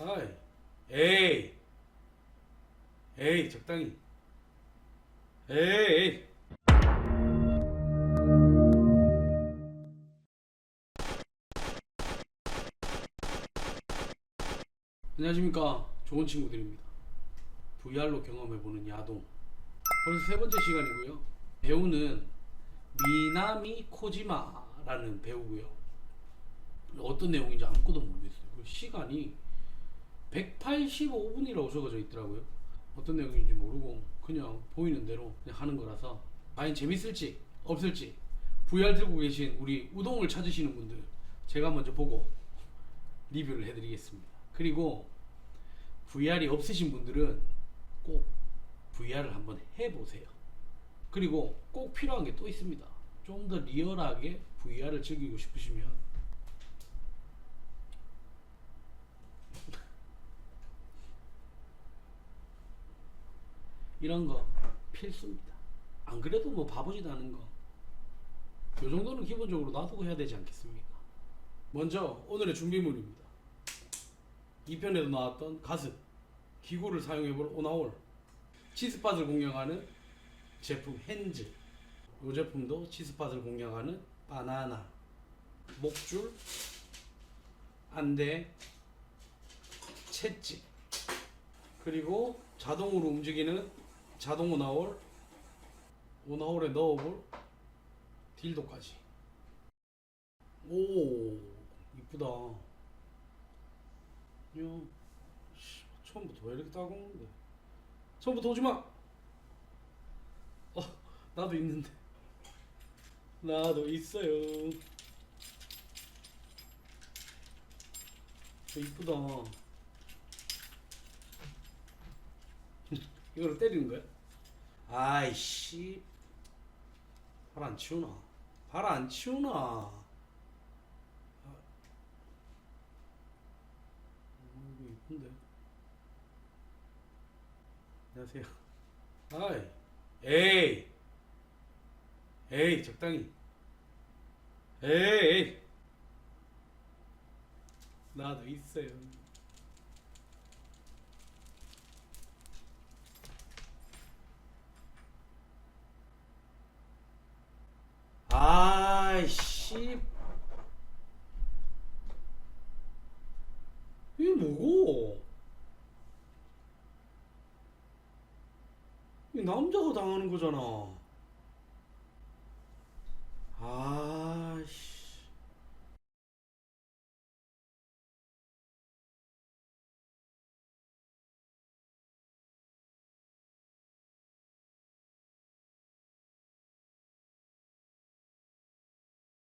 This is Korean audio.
아이, 에이, 에이, 적당히. 에이. 안녕하십니까. 좋은 친구들입니다. VR로 경험해보는 야동. 벌써 세 번째 시간이고요. 배우는 미나미 코지마라는 배우고요. 어떤 내용인지 아무것도 모르겠어요. 그리고 시간이 185분이라고 적어져 있더라고요. 어떤 내용인지 모르고 그냥 보이는 대로 그냥 하는 거라서 과연 재밌을지 없을지 VR 들고 계신 우리 우동을 찾으시는 분들 제가 먼저 보고 리뷰를 해드리겠습니다. 그리고 VR이 없으신 분들은 꼭 VR을 한번 해보세요. 그리고 꼭 필요한 게 또 있습니다. 좀 더 리얼하게 VR을 즐기고 싶으시면 이런 거 필수입니다. 안 그래도 뭐 바보지도 않은 거. 요 정도는 기본적으로 놔두고 해야 되지 않겠습니까? 먼저 오늘의 준비물입니다. 2편에도 나왔던 가습, 기구를 사용해볼 오나올, 치스팟을 공략하는 제품 핸즈, 이 제품도 치스팟을 공략하는 바나나, 목줄, 안대, 채찍, 그리고 자동으로 움직이는 자동 오나홀, 오나홀에 넣어볼 딜도까지. 오, 이쁘다. 야, 씨, 처음부터 왜 이렇게 따가운데? 처음부터 오지 마. 어, 나도 있는데. 나도 있어요. 어, 이쁘다. 이거로 때리는 거야? 아이씨. 발 안 치우나? 발 안 치우나? 아. 어, 이거 이쁜데. 안녕하세요. 아이. 에이. 에이, 적당히. 에이. 나도 있어요. 아이씨. 이게 뭐고? 이 남자가 당하는 거잖아.